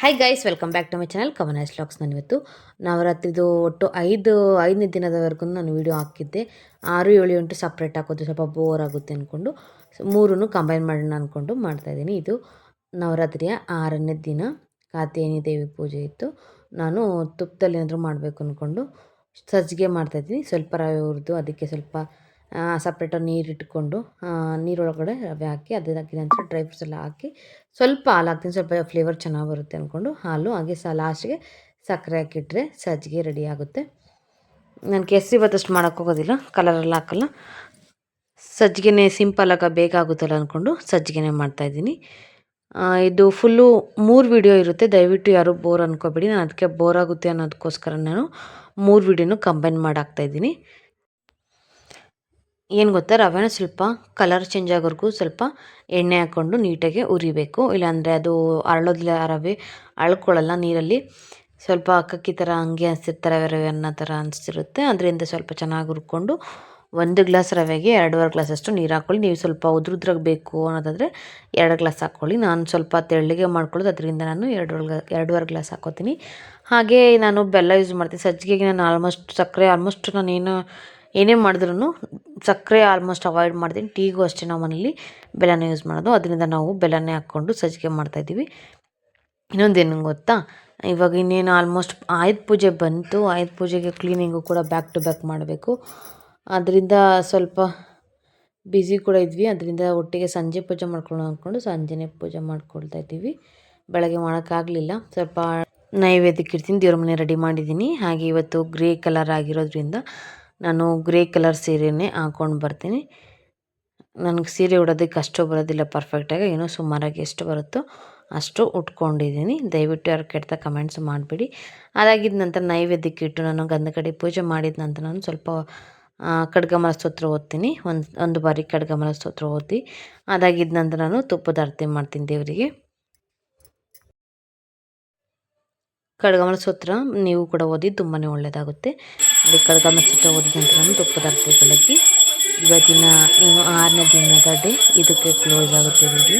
Hi guys welcome back to my channel ಕವನೈಸ್ ಲಾಕ್ಸ್ ನಾನು ಇವತ್ತು ನವರಾತ್ರಿದು ಒಟ್ಟು ಐದು, ಐದನೇ ದಿನದವರೆಗೂ ನಾನು ವೀಡಿಯೋ ಹಾಕಿದ್ದೆ. ಆರು, ಏಳು, ಎಂಟು ಸಪ್ರೇಟ್ ಹಾಕೋದು ಸ್ವಲ್ಪ ಬೋರ್ ಆಗುತ್ತೆ ಅಂದ್ಕೊಂಡು ಮೂರೂ ಕಂಬೈನ್ ಮಾಡೋಣ ಅಂದ್ಕೊಂಡು ಮಾಡ್ತಾಯಿದ್ದೀನಿ ಇದು ನವರಾತ್ರಿಯ ಆರನೇ ದಿನ ಕಾತೇನಿ ದೇವಿ ಪೂಜೆ ಇತ್ತು. ನಾನು ತುಪ್ಪದಲ್ಲಿ ಏನಾದರೂ ಮಾಡಬೇಕು ಅಂದ್ಕೊಂಡು ಸಜ್ಜಿಗೆ ಮಾಡ್ತಾಯಿದ್ದೀನಿ ಸ್ವಲ್ಪ ರವೆ ಹುರಿದು, ಅದಕ್ಕೆ ಸ್ವಲ್ಪ ಸಪ್ರೇಟಾಗಿ ನೀರು ಇಟ್ಕೊಂಡು ನೀರೊಳಗಡೆ ರವೆ ಹಾಕಿ ಅದಕ್ಕೆ ನಂತರ ಡ್ರೈ ಫ್ರೂಟ್ಸ್ ಎಲ್ಲ ಹಾಕಿ, ಸ್ವಲ್ಪ ಹಾಲು ಹಾಕ್ತೀನಿ, ಸ್ವಲ್ಪ ಫ್ಲೇವರ್ ಚೆನ್ನಾಗಿ ಬರುತ್ತೆ ಅಂದ್ಕೊಂಡು ಹಾಲು, ಹಾಗೆ ಸ ಲಾಸ್ಟಿಗೆ ಸಕ್ಕರೆ ಹಾಕಿಟ್ರೆ ಸಜ್ಜಿಗೆ ರೆಡಿ ಆಗುತ್ತೆ. ನಾನು ಕೇಸರಿ ಬತ್ತಷ್ಟು ಮಾಡೋಕ್ಕೆ ಹೋಗೋದಿಲ್ಲ ಕಲರೆಲ್ಲ ಹಾಕಲ್ಲ. ಸಜ್ಜಿಗೆನೇ ಸಿಂಪಲಾಗಿ ಬೇಗ ಆಗುತ್ತಲ್ಲ ಅಂದ್ಕೊಂಡು ಸಜ್ಜಿಗೆನೇ ಮಾಡ್ತಾಯಿದ್ದೀನಿ ಇದು ಫುಲ್ಲು ಮೂರು ವಿಡಿಯೋ ಇರುತ್ತೆ, ದಯವಿಟ್ಟು ಯಾರು ಬೋರ್ ಅನ್ಕೋಬೇಡಿ, ನಾನು ಅದಕ್ಕೆ ಬೋರ್ ಆಗುತ್ತೆ ಅನ್ನೋದಕ್ಕೋಸ್ಕರ ನಾನು ಮೂರು ವಿಡಿಯೋನು ಕಂಬೈನ್ ಮಾಡಿ ಹಾಕ್ತಾಯಿದ್ದೀನಿ ಏನು ಗೊತ್ತಾ? ರವೆನ ಸ್ವಲ್ಪ ಕಲರ್ ಚೇಂಜ್ ಆಗೋವರೆಗೂ ಸ್ವಲ್ಪ ಎಣ್ಣೆ ಹಾಕ್ಕೊಂಡು ನೀಟಾಗಿ ಉರಿಬೇಕು. ಇಲ್ಲಾಂದರೆ ಅದು ಅರಳೋದಿಲ್ಲ ರವೆ, ಅಳ್ಕೊಳ್ಳಲ್ಲ ನೀರಲ್ಲಿ. ಸ್ವಲ್ಪ ಅಕ್ಕಕ್ಕಿ ಥರ ಹಂಗೆ ಅನಿಸಿರ್ತಾರೆ ರವೆ ರವೆ ಅನ್ನೋ ಥರ ಅನಿಸ್ತಿರುತ್ತೆ ಅದರಿಂದ ಸ್ವಲ್ಪ ಚೆನ್ನಾಗಿ ಹುರ್ಕೊಂಡು ಒಂದು ಗ್ಲಾಸ್ ರವೆಗೆ ಎರಡೂವರೆ ಗ್ಲಾಸಷ್ಟು ನೀರು ಹಾಕ್ಕೊಳ್ಳಿ ನೀವು ಸ್ವಲ್ಪ ಉದ್ರುದ್ರಾಗ ಬೇಕು ಅನ್ನೋದಾದರೆ ಎರಡು ಗ್ಲಾಸ್ ಹಾಕ್ಕೊಳ್ಳಿ ನಾನು ಸ್ವಲ್ಪ ತೆಳ್ಳಗೆ ಮಾಡ್ಕೊಳ್ಳೋದು, ಅದರಿಂದ ನಾನು ಎರಡೂವರೆ ಎರಡೂವರೆ ಗ್ಲಾಸ್ ಹಾಕೋತೀನಿ. ಹಾಗೆ ನಾನು ಬೆಲ್ಲ ಯೂಸ್ ಮಾಡ್ತೀನಿ. ಸಜ್ಜಿಗೆಗೆ ನಾನು ಆಲ್ಮೋಸ್ಟ್ ಸಕ್ಕರೆ ಆಲ್ಮೋಸ್ಟ್ ನಾನೇನು ಏನೇ ಮಾಡಿದ್ರೂ ಸಕ್ಕರೆ ಆಲ್ಮೋಸ್ಟ್ ಅವಾಯ್ಡ್ ಮಾಡ್ತೀನಿ. ಟೀಗೂ ಅಷ್ಟೇ ನಾವು ಮನೇಲಿ ಬೆಲ್ಲನ ಯೂಸ್ ಮಾಡೋದು. ಅದರಿಂದ ನಾವು ಬೆಲ್ಲನೇ ಹಾಕ್ಕೊಂಡು ಸಜ್ಜಿಗೆ ಮಾಡ್ತಾಯಿದ್ದೀವಿ ಇನ್ನೊಂದೇನು ಗೊತ್ತಾ? ಇವಾಗ ಇನ್ನೇನು ಆಲ್ಮೋಸ್ಟ್ ಆಯುಧ ಪೂಜೆ ಬಂತು. ಆಯುಧ ಪೂಜೆಗೆ ಕ್ಲೀನಿಂಗು ಕೂಡ ಬ್ಯಾಕ್ ಟು ಬ್ಯಾಕ್ ಮಾಡಬೇಕು. ಅದರಿಂದ ಸ್ವಲ್ಪ ಬ್ಯುಸಿ ಕೂಡ ಇದ್ವಿ. ಅದರಿಂದ ಒಟ್ಟಿಗೆ ಸಂಜೆ ಪೂಜೆ ಮಾಡ್ಕೊಳ್ಳೋಣ ಅಂದ್ಕೊಂಡು ಸಂಜೆನೇ ಪೂಜೆ ಮಾಡ್ಕೊಳ್ತಾ ಇದ್ದೀವಿ. ಬೆಳಗ್ಗೆ ಮಾಡೋಕ್ಕಾಗಲಿಲ್ಲ. ಸ್ವಲ್ಪ ನೈವೇದ್ಯಕ್ಕೆ ಇರ್ತೀನಿ ದೇವ್ರ ಮನೆ ರೆಡಿ ಮಾಡಿದ್ದೀನಿ. ಹಾಗೆ ಇವತ್ತು ಗ್ರೇ ಕಲರ್ ಆಗಿರೋದ್ರಿಂದ ನಾನು ಗ್ರೇ ಕಲರ್ ಸೀರೆನೇ ಹಾಕೊಂಡು ಬರ್ತೀನಿ. ನನಗೆ ಸೀರೆ ಉಡೋದಕ್ಕೆ ಅಷ್ಟು ಬರೋದಿಲ್ಲ ಪರ್ಫೆಕ್ಟಾಗಿ ಏನೋ ಸುಮಾರಾಗಿ ಎಷ್ಟು ಬರುತ್ತೋ ಅಷ್ಟು ಉಟ್ಕೊಂಡಿದ್ದೀನಿ. ದಯವಿಟ್ಟು ಯಾರು ಕೆಟ್ಟ ಕಮೆಂಟ್ಸ್ ಮಾಡಿಬಿಡಿ. ಅದಾಗಿದ್ದ ನಂತರ ನೈವೇದ್ಯಕ್ಕೆ ಇಟ್ಟು ನಾನು ಗಂಧ ಕಡೆ ಪೂಜೆ ಮಾಡಿದ ನಂತರ ನಾನು ಸ್ವಲ್ಪ ಖಡ್ಗಮಲ ಸ್ತೋತ್ರ ಓದ್ತೀನಿ. ಒಂದು ಒಂದು ಬಾರಿ ಖಡ್ಗಮಲ ಸ್ತೋತ್ರ ಓದಿ ಅದಾಗಿದ್ದ ನಂತರ ನಾನು ತುಪ್ಪದ ಅರ್ತಿ ಮಾಡ್ತೀನಿ ದೇವರಿಗೆ. ಕಡ್ಗಮಲ ಸೂತ್ರ ನೀವು ಕೂಡ ಓದಿ ತುಂಬಾ ಒಳ್ಳೆಯದಾಗುತ್ತೆ ಅಲ್ಲಿ ಕಡ್ಗಮಲ ಸೂತ್ರ ಓದಿದ ನಂತರ ಬೆಳಗ್ಗೆ. ಇವತ್ತಿನ ಆರನೇ ದಿನದ ಡೇ ಇದಕ್ಕೆ ಕ್ಲೋಸ್ ಆಗುತ್ತೆ ನೋಡಿ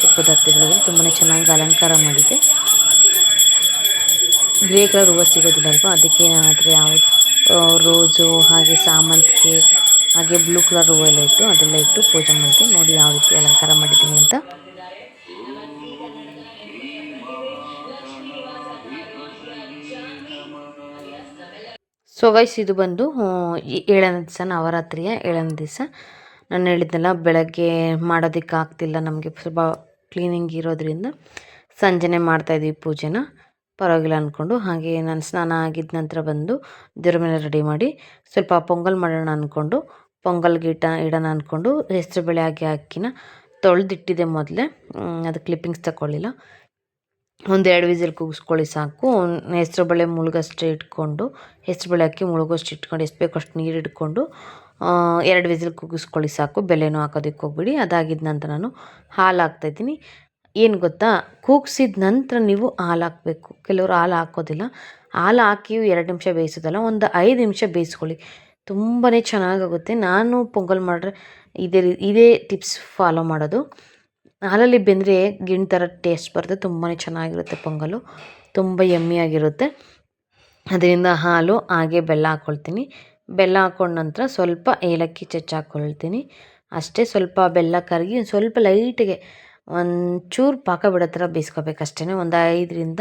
ತುಪ್ಪದ ಅರ್ಧ ಬೆಳಗ್ಗೆ. ತುಂಬಾ ಚೆನ್ನಾಗಿ ಅಲಂಕಾರ ಮಾಡಿದೆ. ಗ್ರೇ ಕಲರ್ ಹೂವು ಸಿಗೋದಿಲ್ಲ ಅಲ್ವಾ ಅದಕ್ಕೆ ಏನಾದರೆ ಯಾವ ರೋಸು ಹಾಗೆ ಸಾಮಂತಿಗೆ ಹಾಗೆ ಬ್ಲೂ ಕಲರ್ ಹೂವೆಲ್ಲ ಇತ್ತು. ಅದೆಲ್ಲ ಇಟ್ಟು ಪೂಜೆ ಮಾಡಿದೆ. ನೋಡಿ ಯಾವ ರೀತಿ ಅಲಂಕಾರ ಮಾಡಿದ್ದೀನಿ ಅಂತ. ಸೊ ಗೈಸ್ ಇದು ಬಂದು ಏಳನೇ ದಿವಸ, ನವರಾತ್ರಿಯ ಏಳನೇ ದಿವಸ. ನಾನು ಹೇಳಿದ್ನಲ್ಲ ಬೆಳಗ್ಗೆ ಮಾಡೋದಕ್ಕೆ ಆಗ್ತಿಲ್ಲ, ನಮಗೆ ಸ್ವಲ್ಪ ಕ್ಲೀನಿಂಗ್ ಇರೋದ್ರಿಂದ ಸಂಜೆನೇ ಮಾಡ್ತಾಯಿದ್ವಿ ಪೂಜೆನ. ಪರವಾಗಿಲ್ಲ ಅಂದ್ಕೊಂಡು ಹಾಗೆ ನಾನು ಸ್ನಾನ ಆಗಿದ್ದ ನಂತರ ಬಂದು ದೇವ್ರ ಮೇಲೆ ರೆಡಿ ಮಾಡಿ ಸ್ವಲ್ಪ ಪೊಂಗಲ್ ಮಾಡೋಣ ಅಂದ್ಕೊಂಡು ಪೊಂಗಲ್ ಇಟ್ಟ ಇಡೋಣ ಅಂದ್ಕೊಂಡು ಹೆಸರುಬೇಳೆ ಹಾಕಿ ಅಕ್ಕಿನ ತೊಳೆದಿಟ್ಟಿದೆ ಮೊದಲೇ. ಅದು ಕ್ಲಿಪ್ಪಿಂಗ್ಸ್ ತಗೊಳ್ಳಿಲ್ಲ ಒಂದೆರಡು ವಿಸಿಲ್ ಕೂಗಿಸ್ಕೊಳ್ಳಿ ಸಾಕು. ಹೆಸ್ರು ಬೇಳೆ ಮುಳುಗಷ್ಟು ಇಟ್ಕೊಂಡು, ಹೆಸ್ರು ಬೇಳೆ ಹಾಕಿ ಮುಳುಗೋಷ್ಟು ಇಟ್ಕೊಂಡು, ಎಷ್ಟು ಬೇಕೋ ಅಷ್ಟು ನೀರು ಇಟ್ಕೊಂಡು ಎರಡು ವಿಸಿಲ್ ಕೂಗಿಸ್ಕೊಳ್ಳಿ ಸಾಕು. ಬೆಲೆನೂ ಹಾಕೋದಕ್ಕೆ ಹೋಗ್ಬಿಡಿ. ಅದಾಗಿದ್ದ ನಂತರ ನಾನು ಹಾಲು ಹಾಕ್ತಾಯಿದ್ದೀನಿ ಏನು ಗೊತ್ತಾ? ಕೂಗಿಸಿದ ನಂತರ ನೀವು ಹಾಲು ಹಾಕಬೇಕು ಕೆಲವರು ಹಾಲು ಹಾಕೋದಿಲ್ಲ. ಹಾಲು ಹಾಕಿಯೂ ಎರಡು ನಿಮಿಷ ಬೇಯಿಸೋದಲ್ಲ, ಒಂದು ಐದು ನಿಮಿಷ ಬೇಯಿಸ್ಕೊಳ್ಳಿ. ತುಂಬಾ ಚೆನ್ನಾಗಾಗುತ್ತೆ. ನಾನು ಪೊಂಗಲ್ ಮಾಡ್ರೆ ಇದೇ ಇದೇ ಟಿಪ್ಸ್ ಫಾಲೋ ಮಾಡೋದು. ಹಾಲಲ್ಲಿ ಬೆಂದರೆ ಗಿಣ್ ಥರ ಟೇಸ್ಟ್ ಬರುತ್ತೆ. ತುಂಬಾ ಚೆನ್ನಾಗಿರುತ್ತೆ ಪೊಂಗಲು. ತುಂಬ ಯಮ್ಮಿಯಾಗಿರುತ್ತೆ ಅದರಿಂದ ಹಾಲು, ಹಾಗೆ ಬೆಲ್ಲ ಹಾಕ್ಕೊಳ್ತೀನಿ ಬೆಲ್ಲ ಹಾಕ್ಕೊಂಡ ನಂತರ ಸ್ವಲ್ಪ ಏಲಕ್ಕಿ ಚಚ್ಚ ಹಾಕ್ಕೊಳ್ತೀನಿ ಅಷ್ಟೇ ಸ್ವಲ್ಪ ಬೆಲ್ಲ ಕರಗಿ ಸ್ವಲ್ಪ ಲೈಟಿಗೆ ಒಂಚೂರು ಪಾಕ ಬಿಡೋ ಥರ ಬೇಯಿಸ್ಕೋಬೇಕಷ್ಟೇ ಒಂದು ಐದರಿಂದ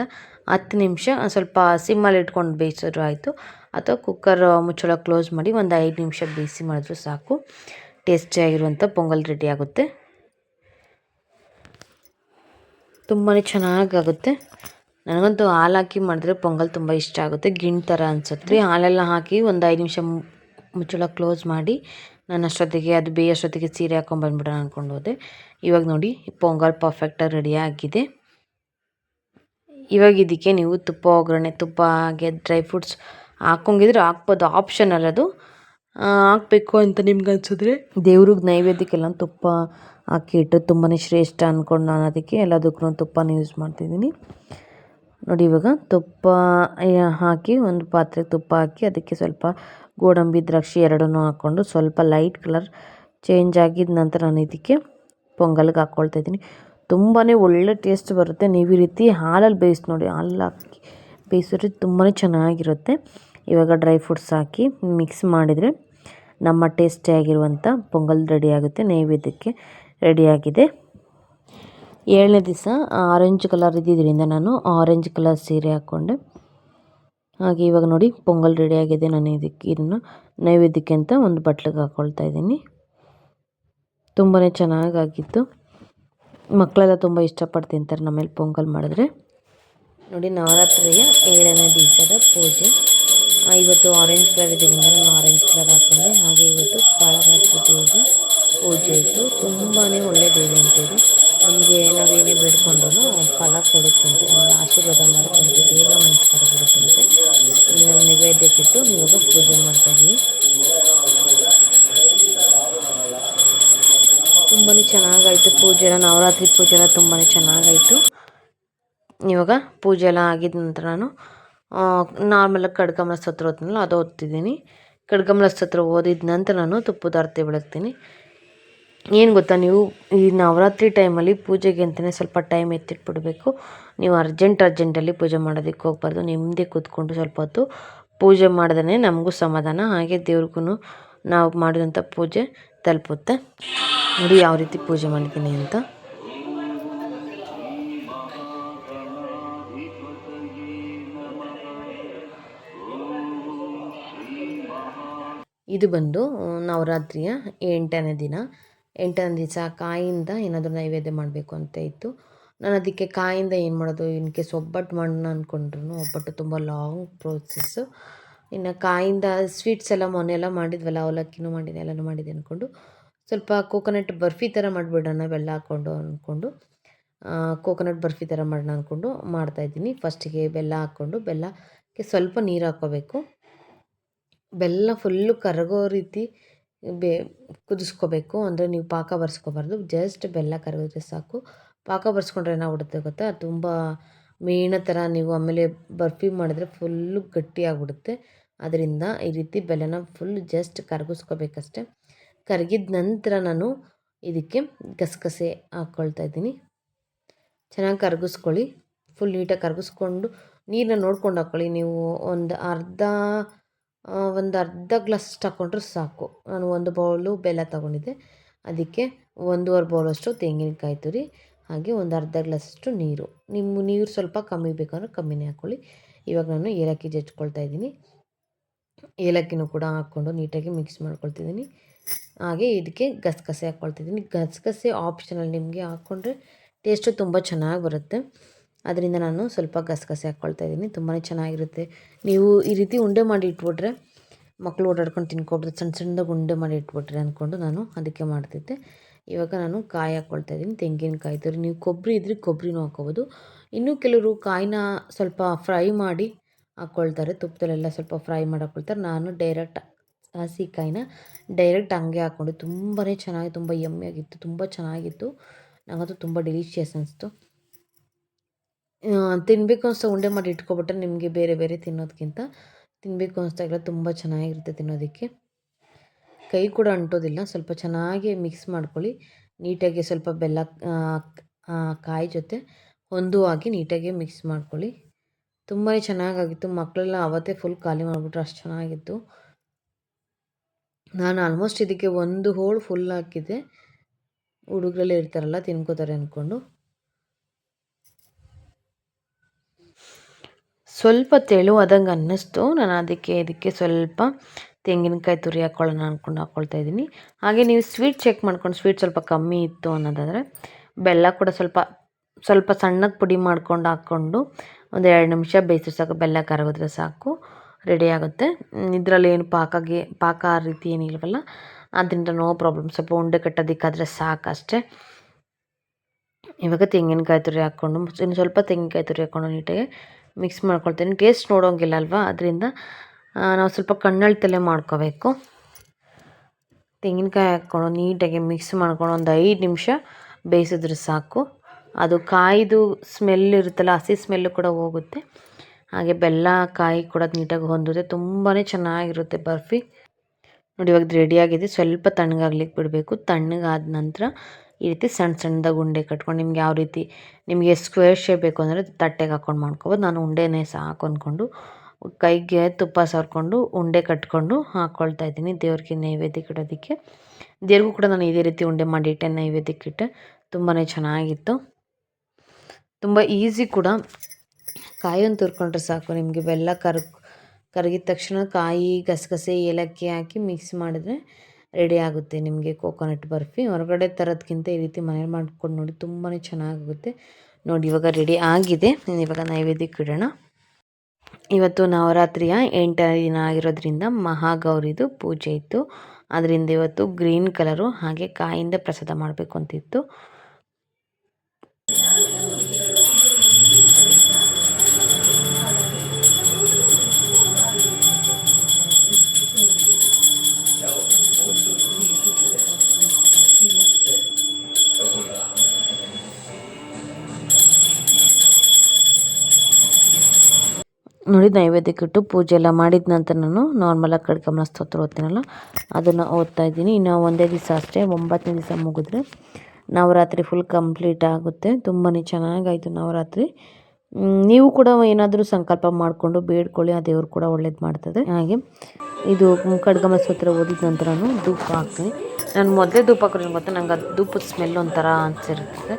ಹತ್ತು ನಿಮಿಷ ಸ್ವಲ್ಪ ಸಿಮ್ಮಲ್ಲಿ ಇಟ್ಕೊಂಡು ಬೇಯಿಸಿದ್ರು ಆಯಿತು. ಅಥವಾ ಕುಕ್ಕರ್ ಮುಚ್ಚಳ ಕ್ಲೋಸ್ ಮಾಡಿ ಒಂದು ಐದು ನಿಮಿಷ ಬೇಯಿಸಿ ಮಾಡಿದ್ರು ಸಾಕು. ಟೇಸ್ಟಿಯಾಗಿರುವಂಥ ಪೊಂಗಲ್ ರೆಡಿ ಆಗುತ್ತೆ. ತುಂಬಾ ಚೆನ್ನಾಗಾಗುತ್ತೆ. ನನಗಂತೂ ಹಾಲು ಹಾಕಿ ಮಾಡಿದ್ರೆ ಪೊಂಗಲ್ ತುಂಬ ಇಷ್ಟ ಆಗುತ್ತೆ. ಗಿಣ್ ಥರ ಅನ್ಸುತ್ತೆ. ಹಾಲೆಲ್ಲ ಹಾಕಿ ಒಂದು ಐದು ನಿಮಿಷ ಮುಚ್ಚಳ ಕ್ಲೋಸ್ ಮಾಡಿ ನಾನು ಅಷ್ಟೊತ್ತಿಗೆ ಅದು ಬೇಯೋಷ್ಟೊತ್ತಿಗೆ ಸೀರೆ ಹಾಕ್ಕೊಂಬಂದ್ಬಿಡೋಣ ಅಂದ್ಕೊಂಡು ಹೋದೆ. ಇವಾಗ ನೋಡಿ ಪೊಂಗಲ್ ಪರ್ಫೆಕ್ಟಾಗಿ ರೆಡಿ ಆಗಿದೆ. ಇವಾಗ ಇದಕ್ಕೆ ನೀವು ತುಪ್ಪ ಒಗ್ಗರಣೆ ತುಪ್ಪ ಹಾಗೆ ಡ್ರೈ ಫ್ರೂಟ್ಸ್ ಹಾಕೊಂಗಿದ್ರೆ ಹಾಕ್ಬೋದು. ಆಪ್ಷನಲ್ ಅದು ಹಾಕಬೇಕು ಅಂತ ನಿಮ್ಗೆ ಅನ್ಸಿದ್ರೆ ದೇವ್ರಿಗೆ ನೈವೇದ್ಯಕ್ಕೆಲ್ಲ ತುಪ್ಪ ಹಾಕಿ ಇಟ್ಟು ತುಂಬಾ ಶ್ರೇಷ್ಠ ಅಂದ್ಕೊಂಡು ನಾನು ಅದಕ್ಕೆ ಎಲ್ಲದಕ್ಕೂ ತುಪ್ಪನ ಯೂಸ್ ಮಾಡ್ತಿದ್ದೀನಿ. ನೋಡಿ ಇವಾಗ ತುಪ್ಪ ಹಾಕಿ ಒಂದು ಪಾತ್ರೆ ತುಪ್ಪ ಹಾಕಿ ಅದಕ್ಕೆ ಸ್ವಲ್ಪ ಗೋಡಂಬಿ, ದ್ರಾಕ್ಷಿ ಎರಡನ್ನೂ ಹಾಕ್ಕೊಂಡು ಸ್ವಲ್ಪ ಲೈಟ್ ಕಲರ್ ಚೇಂಜ್ ಆಗಿದ ನಂತರ ನಾನು ಇದಕ್ಕೆ ಪೊಂಗಲ್ಗೆ ಹಾಕ್ಕೊಳ್ತಾ ಇದ್ದೀನಿ. ತುಂಬಾ ಒಳ್ಳೆ ಟೇಸ್ಟ್ ಬರುತ್ತೆ. ನೀವು ಈ ರೀತಿ ಹಾಲಲ್ಲಿ ಬೇಯಿಸಿ ನೋಡಿ ಹಾಲಲ್ಲಿ ಹಾಕಿ ಬೇಯಿಸಿದ್ರೆ ತುಂಬಾ ಚೆನ್ನಾಗಿರುತ್ತೆ. ಇವಾಗ ಡ್ರೈ ಫ್ರೂಟ್ಸ್ ಹಾಕಿ ಮಿಕ್ಸ್ ಮಾಡಿದರೆ ನಮ್ಮ ಟೇಸ್ಟಿಯಾಗಿರುವಂಥ ಪೊಂಗಲ್ ರೆಡಿ ಆಗುತ್ತೆ. ನೈವೇದ್ಯಕ್ಕೆ ರೆಡಿಯಾಗಿದೆ. ಏಳನೇ ದಿವಸ ಆರೆಂಜ್ ಕಲರ್ ಇದ್ದಿದ್ದರಿಂದ ನಾನು ಆರೆಂಜ್ ಕಲರ್ ಸೀರೆ ಹಾಕ್ಕೊಂಡೆ. ಹಾಗೆ ಇವಾಗ ನೋಡಿ, ಪೊಂಗಲ್ ರೆಡಿಯಾಗಿದೆ. ನಾನು ಇದಕ್ಕೆ, ಇದನ್ನು ನೈವೇದ್ಯಕ್ಕೆ ಅಂತ ಒಂದು ಬಟ್ಲಿಗೆ ಹಾಕ್ಕೊಳ್ತಾ ಇದ್ದೀನಿ. ತುಂಬಾ ಚೆನ್ನಾಗಾಗಿತ್ತು. ಮಕ್ಕಳೆಲ್ಲ ತುಂಬ ಇಷ್ಟಪಟ್ಟು ತಿಂತಾರೆ ನಮ್ಮಲ್ಲಿ ಪೊಂಗಲ್ ಮಾಡಿದ್ರೆ. ನೋಡಿ, ನವರಾತ್ರಿಯ ಏಳನೇ ದಿವಸದ ಪೂಜೆ. ಇವತ್ತು ಆರೆಂಜ್ ಕಲರ್ ಇದರಿಂದ ನಾನು ಆರೆಂಜ್ ಕಲರ್ ಹಾಕ್ಕೊಂಡೆ. ಹಾಗೆ ಇವತ್ತು ಕಾಳರಾತ್ರಿ ದೇವಿಗೆ ಪೂಜೆ ಇದ್ದು ತುಂಬಾ ಒಳ್ಳೆ ದೇವಿ ಅಂತ ಇದು ನಮಗೆ ನಾವೇನೇ ಬೇಡ್ಕೊಂಡ್ರು ಫಲ ಕೊಡುತ್ತಂತೆ. ಅಂದರೆ ಆಶೀರ್ವಾದ ಮಾಡುತ್ತಂತೆ ಬೇಗ ನಮಸ್ಕಾರ ಕೊಡುತ್ತಂತೆ ನಾವು ನೈವೇದ್ಯಕ್ಕಿಟ್ಟು ಇವಾಗ ಪೂಜೆ ಮಾಡ್ತಾಯಿದ್ವಿ ತುಂಬಾ ಚೆನ್ನಾಗಾಯಿತು ಪೂಜೆ ಎಲ್ಲ. ನವರಾತ್ರಿ ಪೂಜೆ ಎಲ್ಲ ತುಂಬಾ ಚೆನ್ನಾಗಾಯಿತು. ಇವಾಗ ಪೂಜೆ ಎಲ್ಲ ಆಗಿದ ನಂತರ ನಾನು ನಾರ್ಮಲಾಗಿ ಕಡ್ಕಮಲ ಸ್ತೋತ್ರ ಓದ್ತೀನಲ್ಲ ಅದು ಓದ್ತಿದ್ದೀನಿ ಕಡ್ಕಮಲ ಸ್ತೋತ್ರ ಓದಿದ ನಂತರ ನಾನು ತುಪ್ಪದ ಆರತಿ ಬೆಳಗ್ತೀನಿ. ಏನು ಗೊತ್ತಾ, ನೀವು ಈ ನವರಾತ್ರಿ ಟೈಮಲ್ಲಿ ಪೂಜೆಗೆ ಅಂತಲೇ ಸ್ವಲ್ಪ ಟೈಮ್ ಎತ್ತಿಟ್ಬಿಡ್ಬೇಕು. ನೀವು ಅರ್ಜೆಂಟ್ ಅರ್ಜೆಂಟಲ್ಲಿ ಪೂಜೆ ಮಾಡೋದಕ್ಕೆ ಹೋಗ್ಬಾರ್ದು. ನೆಮ್ಮದಿ ಕೂತ್ಕೊಂಡು ಸ್ವಲ್ಪ ಹೊತ್ತು ಪೂಜೆ ಮಾಡಿದ್ರೆ ನಮಗೂ ಸಮಾಧಾನ. ಹಾಗೆ ದೇವ್ರಿಗೂ ನಾವು ಮಾಡಿದಂಥ ಪೂಜೆ ತಲುಪುತ್ತೆ. ನೋಡಿ ಯಾವ ರೀತಿ ಪೂಜೆ ಮಾಡಿದ್ದೀನಿ ಅಂತ. ಇದು ಬಂದು ನವರಾತ್ರಿಯ ಎಂಟನೇ ದಿನ. ಎಂಟನೇ ದಿವಸ ಕಾಯಿಂದ ಏನಾದರೂ ನೈವೇದ್ಯ ಮಾಡಬೇಕು ಅಂತ ಇತ್ತು. ನಾನು ಅದಕ್ಕೆ ಕಾಯಿಂದ ಏನು ಮಾಡೋದು ಇನ್ ಕೇಸ್ ಒಬ್ಬಟ್ಟು ಮಾಡೋಣ ಅಂದ್ಕೊಂಡ್ರು ಒಬ್ಬಟ್ಟು ತುಂಬ ಲಾಂಗ್ ಪ್ರೋಸೆಸ್ಸು ಇನ್ನು ಕಾಯಿಂದ ಸ್ವೀಟ್ಸ್ ಎಲ್ಲ ಮೊನ್ನೆ ಎಲ್ಲ ಮಾಡಿದ್ವಲ್ಲ, ಅವಲಕ್ಕಿನೂ ಮಾಡಿದೆ, ಎಲ್ಲನೂ ಮಾಡಿದೆ ಅಂದ್ಕೊಂಡು ಸ್ವಲ್ಪ ಕೋಕೋನಟ್ ಬರ್ಫಿ ಥರ ಮಾಡಿಬಿಡೋಣ ಬೆಲ್ಲ ಹಾಕ್ಕೊಂಡು ಅಂದ್ಕೊಂಡು ಕೋಕೋನಟ್ ಬರ್ಫಿ ಥರ ಮಾಡೋಣ ಅಂದ್ಕೊಂಡು ಮಾಡ್ತಾಯಿದ್ದೀನಿ ಫಸ್ಟಿಗೆ ಬೆಲ್ಲ ಹಾಕ್ಕೊಂಡು, ಬೆಲ್ಲಕ್ಕೆ ಸ್ವಲ್ಪ ನೀರು ಹಾಕ್ಕೋಬೇಕು. ಬೆಲ್ಲ ಫುಲ್ಲು ಕರಗೋ ರೀತಿ ಬೇ, ಕುದಿಸ್ಕೋಬೇಕು ಅಂದರೆ ನೀವು ಪಾಕ ಬರ್ಸ್ಕೋಬಾರ್ದು. ಜಸ್ಟ್ ಬೆಲ್ಲ ಕರಗಿದ್ರೆ ಸಾಕು. ಪಾಕ ಬರ್ಸ್ಕೊಂಡ್ರೆ ಏನಾಗ್ಬಿಡುತ್ತೆ ಗೊತ್ತಾ? ತುಂಬ ಮೇಣ ಥರ ನೀವು ಆಮೇಲೆ ಬರ್ಫಿ ಮಾಡಿದ್ರೆ ಫುಲ್ಲು ಗಟ್ಟಿಯಾಗ್ಬಿಡುತ್ತೆ. ಅದರಿಂದ ಈ ರೀತಿ ಬೆಲ್ಲನ ಫುಲ್ ಜಸ್ಟ್ ಕರಗಿಸ್ಕೋಬೇಕಷ್ಟೆ. ಕರಗಿದ ನಂತರ ನಾನು ಇದಕ್ಕೆ ಗಸಗಸೆ ಹಾಕ್ಕೊಳ್ತಾ ಇದ್ದೀನಿ. ಚೆನ್ನಾಗಿ ಕರಗಿಸ್ಕೊಳ್ಳಿ. ಫುಲ್ ನೀಟಾಗಿ ಕರಗಿಸ್ಕೊಂಡು ನೀರನ್ನ ನೋಡ್ಕೊಂಡು ಹಾಕ್ಕೊಳ್ಳಿ ನೀವು ಒಂದು ಅರ್ಧ ಒಂದು ಅರ್ಧ ಗ್ಲಾಸ್ ಹಾಕ್ಕೊಂಡ್ರೆ ಸಾಕು. ನಾನು ಒಂದು ಬೌಲು ಬೆಲ್ಲ ತಗೊಂಡಿದ್ದೆ. ಅದಕ್ಕೆ ಒಂದೂವರೆ ಬೌಲಷ್ಟು ತೆಂಗಿನಕಾಯಿ ತುರಿ, ಹಾಗೆ ಒಂದು ಅರ್ಧ ಗ್ಲಾಸಷ್ಟು ನೀರು. ನಿಮ್ಮ ನೀರು ಸ್ವಲ್ಪ ಕಮ್ಮಿ ಬೇಕಂದ್ರೆ ಕಮ್ಮಿನೇ ಹಾಕ್ಕೊಳ್ಳಿ ಇವಾಗ ನಾನು ಏಲಕ್ಕಿ ಜಜ್ಕೊಳ್ತಾ ಇದ್ದೀನಿ. ಏಲಕ್ಕಿನೂ ಕೂಡ ಹಾಕ್ಕೊಂಡು ನೀಟಾಗಿ ಮಿಕ್ಸ್ ಮಾಡ್ಕೊಳ್ತಿದ್ದೀನಿ. ಹಾಗೆ ಇದಕ್ಕೆ ಗಸಗಸೆ ಹಾಕ್ಕೊಳ್ತಿದ್ದೀನಿ. ಗಸಗಸೆ ಆಪ್ಷನಲ್ ನಿಮಗೆ ಹಾಕ್ಕೊಂಡ್ರೆ ಟೇಸ್ಟು ತುಂಬ ಚೆನ್ನಾಗಿ ಬರುತ್ತೆ. ಅದರಿಂದ ನಾನು ಸ್ವಲ್ಪ ಗಸಗಸೆ ಹಾಕ್ಕೊಳ್ತಾ ಇದ್ದೀನಿ. ತುಂಬಾ ಚೆನ್ನಾಗಿರುತ್ತೆ. ನೀವು ಈ ರೀತಿ ಉಂಡೆ ಮಾಡಿ ಇಟ್ಬಿಟ್ರೆ ಮಕ್ಕಳು ಓಡಾಡ್ಕೊಂಡು ತಿನ್ಕೊಬೋದು ಸಣ್ಣ ಸಣ್ಣದಾಗ ಉಂಡೆ ಮಾಡಿ ಇಟ್ಬಿಟ್ರೆ ಅಂದ್ಕೊಂಡು ನಾನು ಅದಕ್ಕೆ ಮಾಡ್ತಿದ್ದೆ. ಇವಾಗ ನಾನು ಕಾಯಿ ಹಾಕ್ಕೊಳ್ತಾ ಇದ್ದೀನಿ. ತೆಂಗಿನಕಾಯಿ ತುರಿ. ನೀವು ಕೊಬ್ಬರಿ ಇದ್ರೆ ಕೊಬ್ಬರಿನೂ ಹಾಕ್ಕೋಬೋದು. ಇನ್ನೂ ಕೆಲವರು ಕಾಯಿನ ಸ್ವಲ್ಪ ಫ್ರೈ ಮಾಡಿ ಹಾಕ್ಕೊಳ್ತಾರೆ ತುಪ್ಪದಲ್ಲೆಲ್ಲ ಸ್ವಲ್ಪ ಫ್ರೈ ಮಾಡಿ ಹಾಕ್ಕೊಳ್ತಾರೆ ನಾನು ಡೈರೆಕ್ಟ್ ಹಸಿ ಕಾಯಿನ ಡೈರೆಕ್ಟ್ ಹಂಗೆ ಹಾಕ್ಕೊಂಡು ತುಂಬಾ ಚೆನ್ನಾಗಿ, ತುಂಬ ಯಮ್ಮಿಯಾಗಿತ್ತು, ತುಂಬ ಚೆನ್ನಾಗಿತ್ತು. ನನಗಂತೂ ತುಂಬ ಡೆಲಿಷಿಯಸ್ ಅನಿಸ್ತು. ತಿನ್ನಬೇಕು ಅನಿಸ್ತಾ ಉಂಡೆ ಮಾಡಿ ಇಟ್ಕೊಬಿಟ್ರೆ ನಿಮಗೆ ಬೇರೆ ಬೇರೆ ತಿನ್ನೋದಕ್ಕಿಂತ ತಿನ್ನಬೇಕು ಅನಿಸ್ದಾಗೆಲ್ಲ ತುಂಬ ಚೆನ್ನಾಗಿರುತ್ತೆ ತಿನ್ನೋದಕ್ಕೆ. ಕೈ ಕೂಡ ಅಂಟೋದಿಲ್ಲ, ಸ್ವಲ್ಪ ಚೆನ್ನಾಗಿ ಮಿಕ್ಸ್ ಮಾಡ್ಕೊಳ್ಳಿ. ನೀಟಾಗಿ ಸ್ವಲ್ಪ ಬೆಲ್ಲ ಕಾಯಿ ಜೊತೆ ಹೊಂದುವಾಗಿ ನೀಟಾಗಿ ಮಿಕ್ಸ್ ಮಾಡ್ಕೊಳ್ಳಿ. ತುಂಬಾ ಚೆನ್ನಾಗಾಗಿತ್ತು ಮಕ್ಕಳೆಲ್ಲ ಅವತ್ತೇ ಫುಲ್ ಖಾಲಿ ಮಾಡಿಬಿಟ್ರೆ, ಅಷ್ಟು ಚೆನ್ನಾಗಿತ್ತು. ನಾನು ಆಲ್ಮೋಸ್ಟ್ ಇದಕ್ಕೆ ಒಂದು ಹೋಳು ಫುಲ್ ಹಾಕಿದ್ದೆ. ಹುಡುಗರೆಲ್ಲ ಇರ್ತಾರಲ್ಲ, ತಿನ್ಕೋತಾರೆ ಅಂದ್ಕೊಂಡು ಸ್ವಲ್ಪ ತೆಳುವಾದಂಗೆ ಅನ್ನಿಸ್ತು. ನಾನು ಅದಕ್ಕೆ, ಇದಕ್ಕೆ ಸ್ವಲ್ಪ ತೆಂಗಿನಕಾಯಿ ತುರಿ ಹಾಕ್ಕೊಳ್ಳೋಣ ಅಂದ್ಕೊಂಡು ಹಾಕ್ಕೊಳ್ತಾ ಇದ್ದೀನಿ. ಹಾಗೆ ನೀವು ಸ್ವೀಟ್ ಚೆಕ್ ಮಾಡ್ಕೊಂಡು ಸ್ವೀಟ್ ಸ್ವಲ್ಪ ಕಮ್ಮಿ ಇತ್ತು ಅನ್ನೋದಾದರೆ, ಬೆಲ್ಲ ಕೂಡ ಸ್ವಲ್ಪ ಸ್ವಲ್ಪ ಸಣ್ಣಗೆ ಪುಡಿ ಮಾಡ್ಕೊಂಡು ಹಾಕ್ಕೊಂಡು ಒಂದು ಎರಡು ನಿಮಿಷ ಬೇಯಿಸಿ ಸಾಕು. ಬೆಲ್ಲ ಕರಗಿದ್ರೆ ಸಾಕು. ರೆಡಿ ಆಗುತ್ತೆ. ಇದರಲ್ಲಿ ಏನು ಪಾಕಗೆ ಪಾಕ ಆ ರೀತಿ ಏನಿಲ್ವಲ್ಲ ಅದರಿಂದ ನೋ ಪ್ರಾಬ್ಲಮ್ ಸ್ವಲ್ಪ ಉಂಡೆ ಸಾಕು ಸಾಕಷ್ಟೇ ಇವಾಗ ತೆಂಗಿನಕಾಯಿ ತುರಿ ಹಾಕ್ಕೊಂಡು, ಇನ್ನು ಸ್ವಲ್ಪ ತೆಂಗಿನಕಾಯಿ ತುರಿ ಹಾಕ್ಕೊಂಡು ನೀಟಾಗಿ ಮಿಕ್ಸ್ ಮಾಡ್ಕೊಳ್ತೀನಿ. ಟೇಸ್ಟ್ ನೋಡೋಂಗಿಲ್ಲ ಅಲ್ವಾ? ಅದರಿಂದ ನಾವು ಸ್ವಲ್ಪ ಕಣ್ಣಳ್ತಲೆ ಮಾಡ್ಕೋಬೇಕು. ತೆಂಗಿನಕಾಯಿ ಹಾಕ್ಕೊಂಡು ನೀಟಾಗಿ ಮಿಕ್ಸ್ ಮಾಡ್ಕೊಂಡು ಒಂದು ಐದು ನಿಮಿಷ ಬೇಯಿಸಿದ್ರೆ ಸಾಕು. ಅದು ಕಾಯಿದು ಸ್ಮೆಲ್ ಇರುತ್ತಲ್ಲ, ಹಸಿ ಸ್ಮೆಲ್ಲು ಕೂಡ ಹೋಗುತ್ತೆ. ಹಾಗೆ ಬೆಲ್ಲ, ಕಾಯಿ ಕೂಡ ನೀಟಾಗಿ ಹೊಂದುತ್ತೆ ತುಂಬಾ ಚೆನ್ನಾಗಿರುತ್ತೆ ಬರ್ಫಿ. ನೋಡಿ ಇವಾಗ ರೆಡಿಯಾಗಿದೆ ಸ್ವಲ್ಪ ತಣ್ಣಗಾಗ್ಲಿಕ್ಕೆ ಬಿಡಬೇಕು. ತಣ್ಣಗಾದ ನಂತರ ಈ ರೀತಿ ಸಣ್ಣ ಸಣ್ಣದಾಗಿ ಉಂಡೆ ಕಟ್ಕೊಂಡು ನಿಮ್ಗೆ ಯಾವ ರೀತಿ ನಿಮಗೆ ಸ್ಕ್ವೇರ್ ಶೇಪ್ ಬೇಕು ಅಂದರೆ ತಟ್ಟೆಗೆ ಹಾಕ್ಕೊಂಡು ಮಾಡ್ಕೊಬೋದು. ನಾನು ಉಂಡೆನೇ ಸಾಕು ಅಂದ್ಕೊಂಡು ಕೈಗೆ ತುಪ್ಪ ಸವರ್ಕೊಂಡು ಉಂಡೆ ಕಟ್ಕೊಂಡು ಹಾಕ್ಕೊಳ್ತಾ ಇದ್ದೀನಿ. ದೇವ್ರಿಗೆ ನೈವೇದ್ಯಕ್ಕೆ ಇಡೋದಕ್ಕೆ. ದೇವ್ರಿಗೂ ಕೂಡ ನಾನು ಇದೇ ರೀತಿ ಉಂಡೆ ಮಾಡಿಟ್ಟೆ, ನೈವೇದ್ಯಕ್ಕೆ ಇಟ್ಟೆ. ತುಂಬಾ ಚೆನ್ನಾಗಿತ್ತು. ತುಂಬ ಈಸಿ ಕೂಡ. ಕಾಯನ್ನು ತುರ್ಕೊಂಡ್ರೆ ಸಾಕು ನಿಮಗೆ ಬೆಲ್ಲ ಕರ್, ಕರಗಿದ ತಕ್ಷಣ ಕಾಯಿ ಗಸಗಸೆ ಏಲಕ್ಕಿ ಹಾಕಿ ಮಿಕ್ಸ್ ಮಾಡಿದ್ರೆ ರೆಡಿ ಆಗುತ್ತೆ ನಿಮಗೆ ಕೋಕೋನಟ್ ಬರ್ಫಿ. ಹೊರಗಡೆ ತರೋದಕ್ಕಿಂತ ಈ ರೀತಿ ಮನೇಲಿ ಮಾಡ್ಕೊಂಡು ನೋಡಿ ತುಂಬಾ ಚೆನ್ನಾಗುತ್ತೆ ನೋಡಿ, ಇವಾಗ ರೆಡಿ ಆಗಿದೆ. ಇವಾಗ ನೈವೇದ್ಯಕ್ಕೆ ಇಡೋಣ. ಇವತ್ತು ನವರಾತ್ರಿಯ ಎಂಟನೇ ದಿನ ಆಗಿರೋದ್ರಿಂದ ಮಹಾಗೌರಿದು ಪೂಜೆ ಇತ್ತು. ಅದರಿಂದ ಇವತ್ತು ಗ್ರೀನ್ ಕಲರು ಹಾಗೆ ಕಾಯಿಂದ ಪ್ರಸಾದ ಮಾಡಬೇಕು ಅಂತಿತ್ತು. ನೋಡಿ ನೈವೇದ್ಯಕ್ಕೆ ಇಟ್ಟು ಪೂಜೆ ಎಲ್ಲ ಮಾಡಿದ ನಂತರ ನಾನು ನಾರ್ಮಲಾಗಿ ಕಡ್ಕಮಲ ಸ್ತೋತ್ರ ಓದ್ತೀನಲ್ಲ ಅದನ್ನು ಓದ್ತಾ ಇದ್ದೀನಿ. ಇನ್ನು ಒಂದೇ ದಿವಸ ಅಷ್ಟೇ, ಒಂಬತ್ತನೇ ದಿವಸ ಮುಗಿದ್ರೆ ನವರಾತ್ರಿ ಫುಲ್ ಕಂಪ್ಲೀಟ್ ಆಗುತ್ತೆ. ತುಂಬಾ ಚೆನ್ನಾಗಾಯಿತು ನವರಾತ್ರಿ. ನೀವು ಕೂಡ ಏನಾದರೂ ಸಂಕಲ್ಪ ಮಾಡಿಕೊಂಡು ಬೇಡ್ಕೊಳ್ಳಿ, ಆ ದೇವರು ಕೂಡ ಒಳ್ಳೇದು ಮಾಡ್ತದೆ. ಹಾಗೆ ಇದು ಕಡ್ಗಮ ಸ್ತೋತ್ರ ಓದಿದ ನಂತರ ಧೂಪ ಹಾಕ್ತೀನಿ. ನಾನು ಮೊದಲೇ ಧೂಪ ಹಾಕಿದ್ರೆ ಗೊತ್ತಾ ನಂಗೆ ಅದು ಧೂಪದ ಸ್ಮೆಲ್ ಒಂಥರ ಅನಿಸಿರ್ತದೆ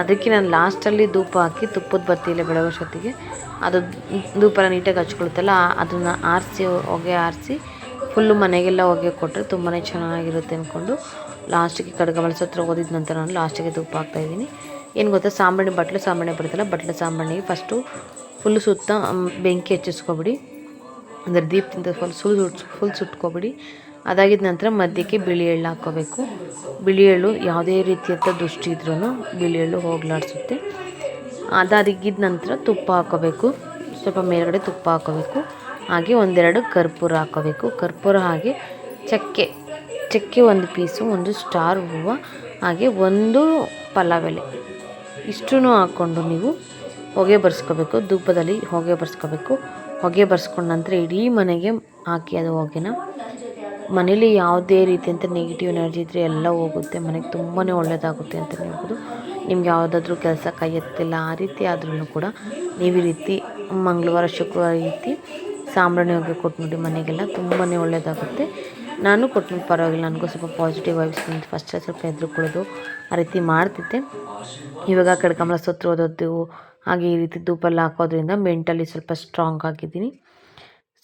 ಅದಕ್ಕೆ ನಾನು ಲಾಸ್ಟಲ್ಲಿ ಧೂಪ ಹಾಕಿ ತುಪ್ಪದ ಬತ್ತಿಯಲ್ಲಿ ಬೆಳಗೋಷ್ಟೊತ್ತಿಗೆ ಅದು ಧೂಪ ನೀಟಾಗಿ ಹಚ್ಕೊಳುತ್ತಲ್ಲ, ಅದನ್ನು ಆರಿಸಿ ಹೊಗೆ ಆರಿಸಿ ಫುಲ್ಲು ಮನೆಗೆಲ್ಲ ಹೊಗೆ ಕೊಟ್ಟರೆ ತುಂಬಾ ಚೆನ್ನಾಗಿರುತ್ತೆ ಅಂದ್ಕೊಂಡು ಲಾಸ್ಟಿಗೆ ಕಡ್ಗಮಲ ಹತ್ರ ಓದಿದ ನಂತರ ನಾನು ಲಾಸ್ಟಿಗೆ ಧೂಪ ಹಾಕ್ತಾಯಿದ್ದೀನಿ ಏನು ಗೊತ್ತಾ, ಸಾಂಬ್ರಾಣಿ ಬಟ್ಲು ಸಾಂಬಾಣಿ ಬರುತ್ತಲ್ಲ, ಬಟ್ಲು ಸಾಂಬಾಣಿಗೆ ಫಸ್ಟು ಫುಲ್ಲು ಸುತ್ತ ಬೆಂಕಿ ಹಚ್ಚಿಸ್ಕೊಬಿಡಿ. ಅಂದರೆ ದೀಪದಿಂದ ಫುಲ್ ಸುಲ್ ಫುಲ್ ಸುಟ್ಕೊಬಿಡಿ. ಅದಾಗಿದ ನಂತರ ಮಧ್ಯಕ್ಕೆ ಬಿಳಿ ಎಳ್ಳು ಹಾಕ್ಕೋಬೇಕು ಬಿಳಿ ಎಳ್ಳು ಯಾವುದೇ ರೀತಿಯಂಥ ದುಷ್ಟಿ ಇದ್ರೂ ಬಿಳಿ ಎಳ್ಳು ಹೋಗ್ಲಾಡಿಸುತ್ತೆ. ಅದಾಗಿದ್ದ ನಂತರ ತುಪ್ಪ ಹಾಕ್ಕೋಬೇಕು ಸ್ವಲ್ಪ ಮೇಲ್ಗಡೆ ತುಪ್ಪ ಹಾಕ್ಕೋಬೇಕು ಹಾಗೆ ಒಂದೆರಡು ಕರ್ಪೂರ ಹಾಕ್ಕೋಬೇಕು ಕರ್ಪೂರ ಹಾಗೆ ಚಕ್ಕೆ ಚಕ್ಕೆ ಒಂದು ಪೀಸು, ಒಂದು ಸ್ಟಾರ್ ಹೂವು, ಹಾಗೆ ಒಂದು ಪಲಾವೆಲೆ. ಇಷ್ಟೂ ಹಾಕ್ಕೊಂಡು ನೀವು ಹೊಗೆ ಬರ್ಸ್ಕೋಬೇಕು. ಧೂಪದಲ್ಲಿ ಹೊಗೆ ಬರ್ಸ್ಕೋಬೇಕು. ಹೊಗೆ ಬರ್ಸ್ಕೊಂಡ ನಂತರ ಇಡೀ ಮನೆಗೆ ಹಾಕಿ ಅದು ಹೊಗೆನ ಮನೇಲಿ ಯಾವುದೇ ರೀತಿಯಂಥ ನೆಗೆಟಿವ್ ಎನರ್ಜಿ ಇದ್ದರೆ ಎಲ್ಲ ಹೋಗುತ್ತೆ. ಮನೆಗೆ ತುಂಬಾ ಒಳ್ಳೆಯದಾಗುತ್ತೆ ಅಂತಲೇ ಹೇಳ್ಬೋದು. ನಿಮ್ಗೆ ಯಾವುದಾದ್ರೂ ಕೆಲಸ ಕೈ ಎತ್ತಿಲ್ಲ, ಆ ರೀತಿ ಆದ್ರೂ ಕೂಡ ನೀವು ಈ ರೀತಿ ಮಂಗಳವಾರ, ಶುಕ್ರವಾರ ರೀತಿ ಸಾಂಬ್ರಾಣಿ ಹೊಗೆ ಕೊಟ್ಬಿಟ್ಟು ಮನೆಗೆಲ್ಲ ತುಂಬಾ ಒಳ್ಳೆಯದಾಗುತ್ತೆ ನಾನು ಕೊಟ್ಟು ಪರವಾಗಿಲ್ಲ. ನನಗೂ ಸ್ವಲ್ಪ ಪಾಸಿಟಿವ್ ವೈಬ್ಸ್ ಬಂತು ಫಸ್ಟ್ ಸ್ವಲ್ಪ ಹೆದ್ರುಕೊಳ್ಳೋದು ಆ ರೀತಿ ಮಾಡ್ತಿದ್ದೆ. ಇವಾಗ ಸ್ತೋತ್ರ ಓದೋದು, ಹಾಗೆ ಈ ರೀತಿ ಧೂಪಲ್ಲಿ ಹಾಕೋದ್ರಿಂದ ಮೆಂಟಲಿ ಸ್ವಲ್ಪ ಸ್ಟ್ರಾಂಗ್ ಆಗಿದ್ದೀನಿ.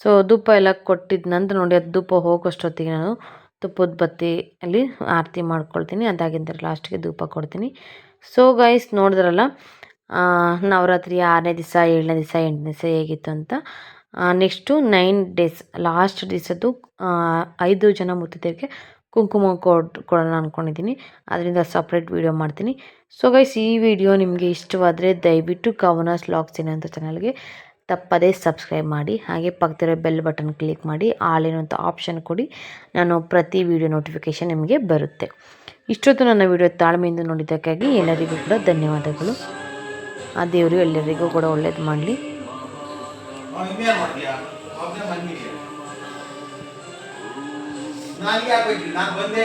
ಸೊ ಧೂಪ ಎಲ್ಲ ಕೊಟ್ಟಿದ್ದ ನಂತರ ನೋಡಿ, ಅದು ಧೂಪ ಹೋಗೋಷ್ಟೊತ್ತಿಗೆ ನಾನು ತುಪ್ಪದ ಬತ್ತಿಯಲ್ಲಿ ಆರತಿ ಮಾಡ್ಕೊಳ್ತೀನಿ. ಅದಾಗಿಂದ ಲಾಸ್ಟಿಗೆ ಧೂಪ ಕೊಡ್ತೀನಿ. ಸೊ ಗೈಸ್ ನೋಡಿದ್ರಲ್ಲ ನವರಾತ್ರಿ ಆರನೇ ದಿವಸ, ಏಳನೇ ದಿವಸ, ಎಂಟನೇ ದಿವಸ ಹೇಗಿತ್ತು ಅಂತ. ನೆಕ್ಸ್ಟು ನೈನ್ ಡೇಸ್ ಲಾಸ್ಟ್ ದಿವಸದ್ದು ಐದು ಜನ ಮುತ್ತೈದೆಯರಿಗೆ ಕುಂಕುಮ ಕೊಡ್, ಕೊಡೋಣ ಅಂದ್ಕೊಂಡಿದ್ದೀನಿ ಅದರಿಂದ ಸಪ್ರೇಟ್ ವೀಡಿಯೋ ಮಾಡ್ತೀನಿ. ಸೊ ಗೈಸ್ ಈ ವಿಡಿಯೋ ನಿಮಗೆ ಇಷ್ಟವಾದರೆ ದಯವಿಟ್ಟು ಕವನಸ್ ಲಾಗ್ಸ್ ಏನಂತ ಚಾನಲ್ಗೆ ತಪ್ಪದೇ ಸಬ್ಸ್ಕ್ರೈಬ್ ಮಾಡಿ, ಹಾಗೆ ಪಕ್ಕದಿರೋ ಬೆಲ್ ಬಟನ್ ಕ್ಲಿಕ್ ಮಾಡಿ ಆಲ್ ಅಂತ ಆಪ್ಷನ್ ಕೊಡಿ, ನಾನು ಪ್ರತಿ ವಿಡಿಯೋ ನೋಟಿಫಿಕೇಷನ್ ನಿಮಗೆ ಬರುತ್ತೆ. ಇಷ್ಟೊತ್ತು ನನ್ನ ವಿಡಿಯೋ ತಾಳ್ಮೆಯಿಂದ ನೋಡಿದ್ದಕ್ಕಾಗಿ ಎಲ್ಲರಿಗೂ ಕೂಡ ಧನ್ಯವಾದಗಳು. ಆ ದೇವರು ಎಲ್ಲರಿಗೂ ಕೂಡ ಒಳ್ಳೇದು ಮಾಡಲಿ. ನಾನು ಯಾಕೆ ಬಂದೆ